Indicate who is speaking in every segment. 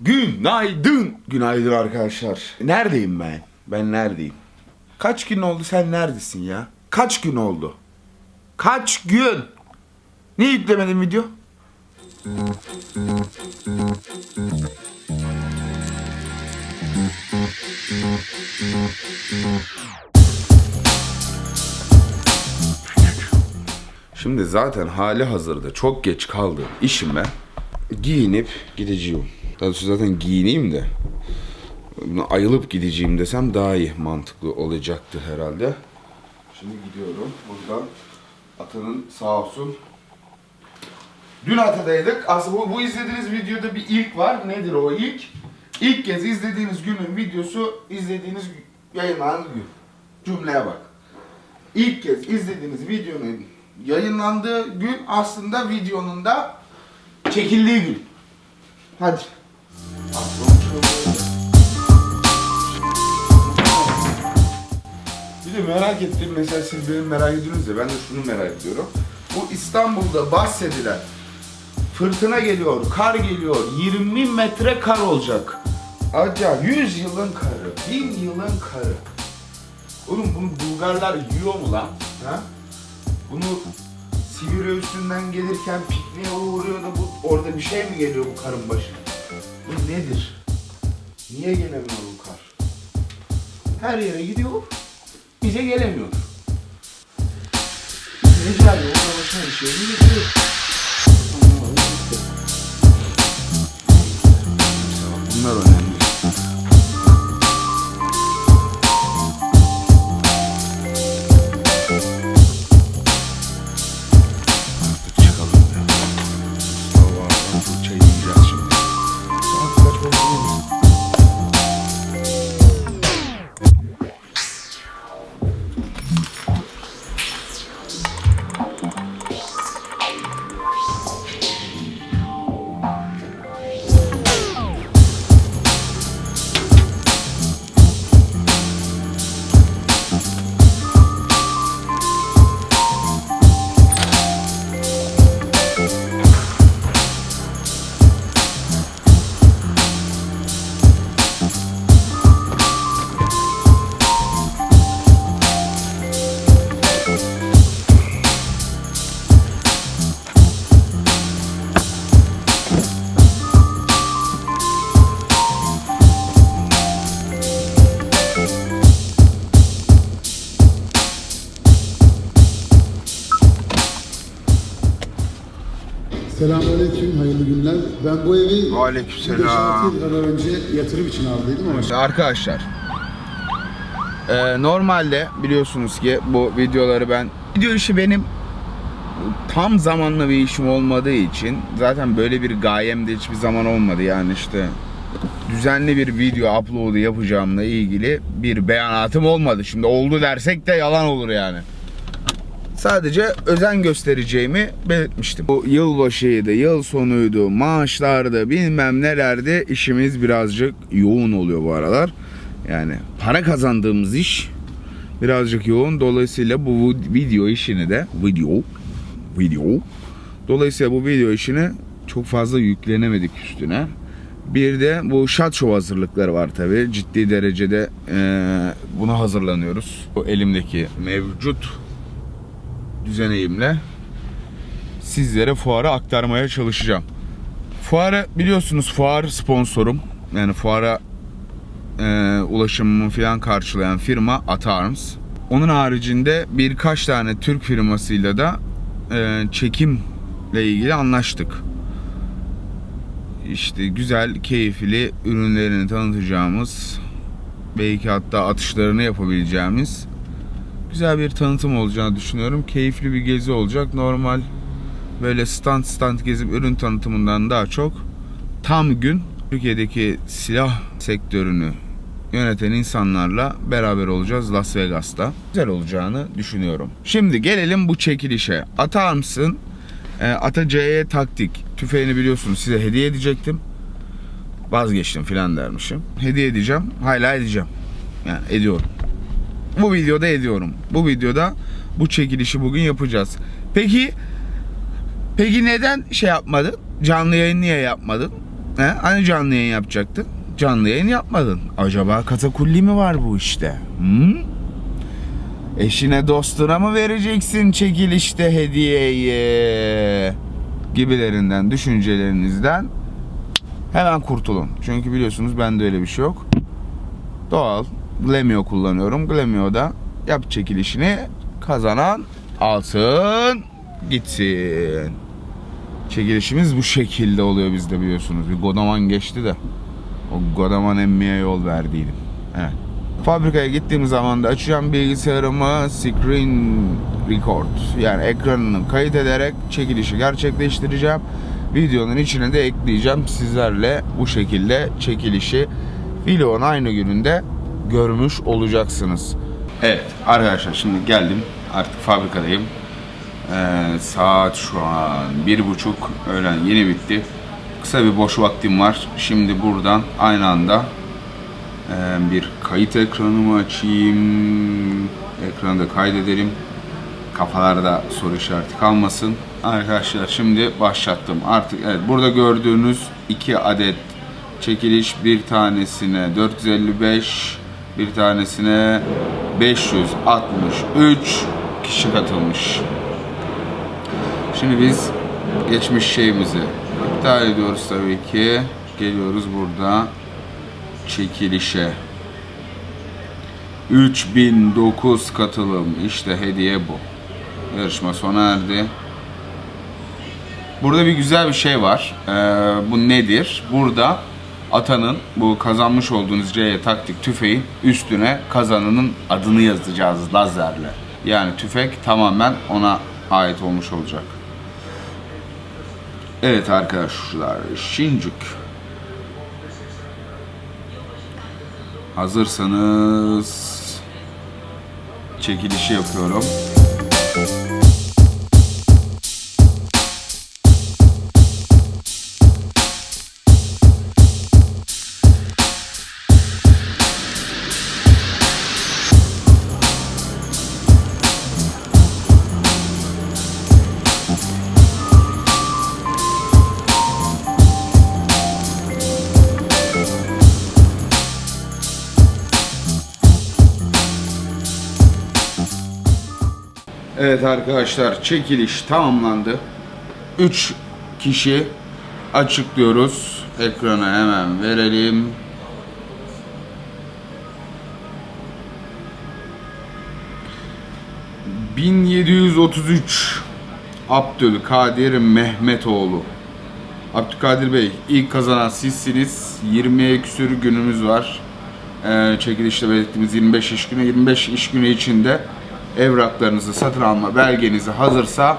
Speaker 1: Günaydın. Günaydın arkadaşlar. Neredeyim ben? Ben neredeyim? Kaç gün oldu sen neredesin ya? Kaç gün oldu? Kaç gün? Niye yüklemedin video? Şimdi zaten hali hazırda çok geç kaldığım işime giyinip gideceğim. Daha doğrusu zaten giyineyim de ayılıp gideceğim desem daha iyi mantıklı olacaktı herhalde. Şimdi gidiyorum buradan. Atanın sağ olsun. Dün Ata'daydık. Aslında bu, bu izlediğiniz videoda bir ilk var. Nedir o ilk? İlk kez izlediğiniz günün videosu izlediğiniz yayınlanan gün. Cümleye bak. İlk kez izlediğiniz videonun yayınlandığı gün aslında videonun da çekildiği gün. Hadi. Bir de merak ettiğim mesela siz benim merak ediyorsunuz ya ben de şunu merak ediyorum. Bu İstanbul'da bahsedilen fırtına geliyor, kar geliyor, 20 metre kar olacak. Acaba 100 yılın karı, 1000 yılın karı. Oğlum bunu Bulgarlar yiyor mu lan? Ha? Bunu Sibirya üstünden gelirken pikniğe uğruyor da bu orada bir şey mi geliyor bu karın başına? Bu nedir? Niye gelemiyor bu kar? Her yere gidiyor, bize gelemiyor. Necla yolda başına bir şey mi getiriyor?
Speaker 2: Selamünaleyküm, hayırlı günler. Ben bu evi
Speaker 1: Aleykümselam.
Speaker 2: 5-6 yıl kadar önce yatırım için aldıydım ama
Speaker 1: Arkadaşlar e, normalde biliyorsunuz ki bu videoları ben video işi benim tam zamanlı bir işim olmadığı için zaten böyle bir gayem de hiçbir zaman olmadı yani işte düzenli bir video upload'u yapacağımla ilgili bir beyanatım olmadı. Şimdi oldu dersek de yalan olur yani. Sadece özen göstereceğimi belirtmiştim. Bu yılbaşıydı, yıl sonuydu, maaşlardı, bilmem nelerdi. İşimiz birazcık yoğun oluyor bu aralar. Yani para kazandığımız iş birazcık yoğun. Dolayısıyla bu video işini de video video dolayısıyla bu video işini çok fazla yüklenemedik üstüne. Bir de bu shot show hazırlıkları var tabi. Ciddi derecede eee buna hazırlanıyoruz. Bu elimdeki mevcut düzeneyimle sizlere fuarı aktarmaya çalışacağım. Fuarı biliyorsunuz fuar sponsorum. Yani fuara e, ulaşımımı falan karşılayan firma Atarms. Onun haricinde birkaç tane Türk firmasıyla da e, çekimle ilgili anlaştık. İşte güzel, keyifli ürünlerini tanıtacağımız, belki hatta atışlarını yapabileceğimiz güzel bir tanıtım olacağını düşünüyorum. Keyifli bir gezi olacak. Normal böyle stand stand gezip ürün tanıtımından daha çok tam gün Türkiye'deki silah sektörünü yöneten insanlarla beraber olacağız Las Vegas'ta. Güzel olacağını düşünüyorum. Şimdi gelelim bu çekilişe. Ata Arms'ın e, Ata CE taktik tüfeğini biliyorsunuz size hediye edecektim. Vazgeçtim filan dermişim. Hediye edeceğim. Hala edeceğim. Yani ediyorum. Bu videoda ediyorum. Bu videoda bu çekilişi bugün yapacağız. Peki peki neden şey yapmadın? Canlı yayın niye yapmadın? He? Hani canlı yayın yapacaktın? Canlı yayın yapmadın. Acaba katakulli mi var bu işte? Hı? Eşine dostuna mı vereceksin çekilişte hediyeyi? Gibilerinden, düşüncelerinizden hemen kurtulun. Çünkü biliyorsunuz bende öyle bir şey yok. Doğal. Glemio kullanıyorum. Glemio'da yap çekilişini kazanan alsın gitsin. Çekilişimiz bu şekilde oluyor bizde biliyorsunuz. Bir Godaman geçti de o Godaman emmiye yol verdiydim. Evet. Fabrikaya gittiğim zaman da açacağım bilgisayarımı screen record yani ekranını kayıt ederek çekilişi gerçekleştireceğim. Videonun içine de ekleyeceğim. Sizlerle bu şekilde çekilişi vlogun aynı gününde görmüş olacaksınız. Evet arkadaşlar şimdi geldim. Artık fabrikadayım. Ee, saat şu an bir buçuk öğlen yeni bitti. Kısa bir boş vaktim var. Şimdi buradan aynı anda ee, bir kayıt ekranımı açayım. Ekranı da kaydedelim. Kafalarda soru işareti kalmasın. Arkadaşlar şimdi başlattım. Artık evet burada gördüğünüz iki adet çekiliş bir tanesine 455 bir tanesine 563 kişi katılmış. Şimdi biz geçmiş şeyimizi iptal ediyoruz tabii ki. Geliyoruz burada çekilişe. 3009 katılım. İşte hediye bu. Yarışma sona erdi. Burada bir güzel bir şey var. Ee, bu nedir? Burada atanın bu kazanmış olduğunuz C taktik tüfeğin üstüne kazananın adını yazacağız lazerle. Yani tüfek tamamen ona ait olmuş olacak. Evet arkadaşlar, Shinjuk. Hazırsanız çekilişi yapıyorum. Evet arkadaşlar çekiliş tamamlandı. 3 kişi açıklıyoruz. Ekrana hemen verelim. ...1733... Abdülkadir Mehmetoğlu. Abdülkadir Bey ilk kazanan sizsiniz. 20'ye küsür günümüz var. Ee, çekilişte belirttiğimiz 25 iş günü. 25 iş günü içinde evraklarınızı, satın alma belgenizi hazırsa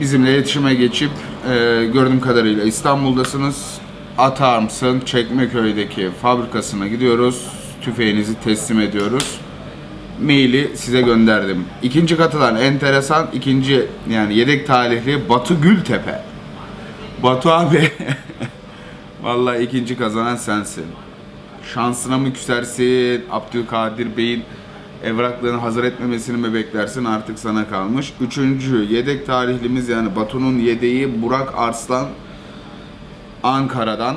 Speaker 1: bizimle iletişime geçip e, gördüğüm kadarıyla İstanbul'dasınız. Atarms'ın Çekmeköy'deki fabrikasına gidiyoruz. Tüfeğinizi teslim ediyoruz. Maili size gönderdim. İkinci katılan enteresan ikinci yani yedek talihli Batu Gültepe. Batu abi. Vallahi ikinci kazanan sensin. Şansına mı küsersin? Abdülkadir Bey'in evraklarını hazır etmemesini mi beklersin artık sana kalmış. Üçüncü yedek tarihlimiz yani Batu'nun yedeği Burak Arslan Ankara'dan.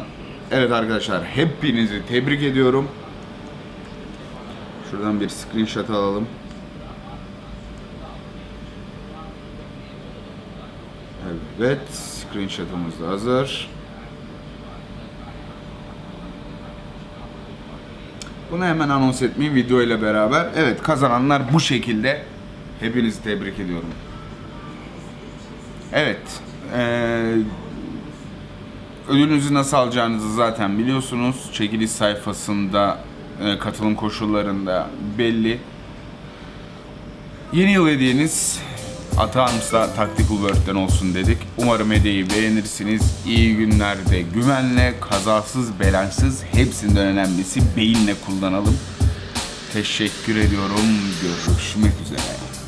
Speaker 1: Evet arkadaşlar hepinizi tebrik ediyorum. Şuradan bir screenshot alalım. Evet, screenshot'ımız da hazır. Bunu hemen anons etmeyeyim video ile beraber. Evet kazananlar bu şekilde. Hepinizi tebrik ediyorum. Evet. Eee ödülünüzü nasıl alacağınızı zaten biliyorsunuz. Çekiliş sayfasında e, katılım koşullarında belli. Yeni yıl hediyeniz Atağımızda Tactical World'den olsun dedik. Umarım hediyeyi beğenirsiniz. İyi günlerde güvenle, kazasız, belansız, hepsinden önemlisi beyinle kullanalım. Teşekkür ediyorum. Görüşmek üzere.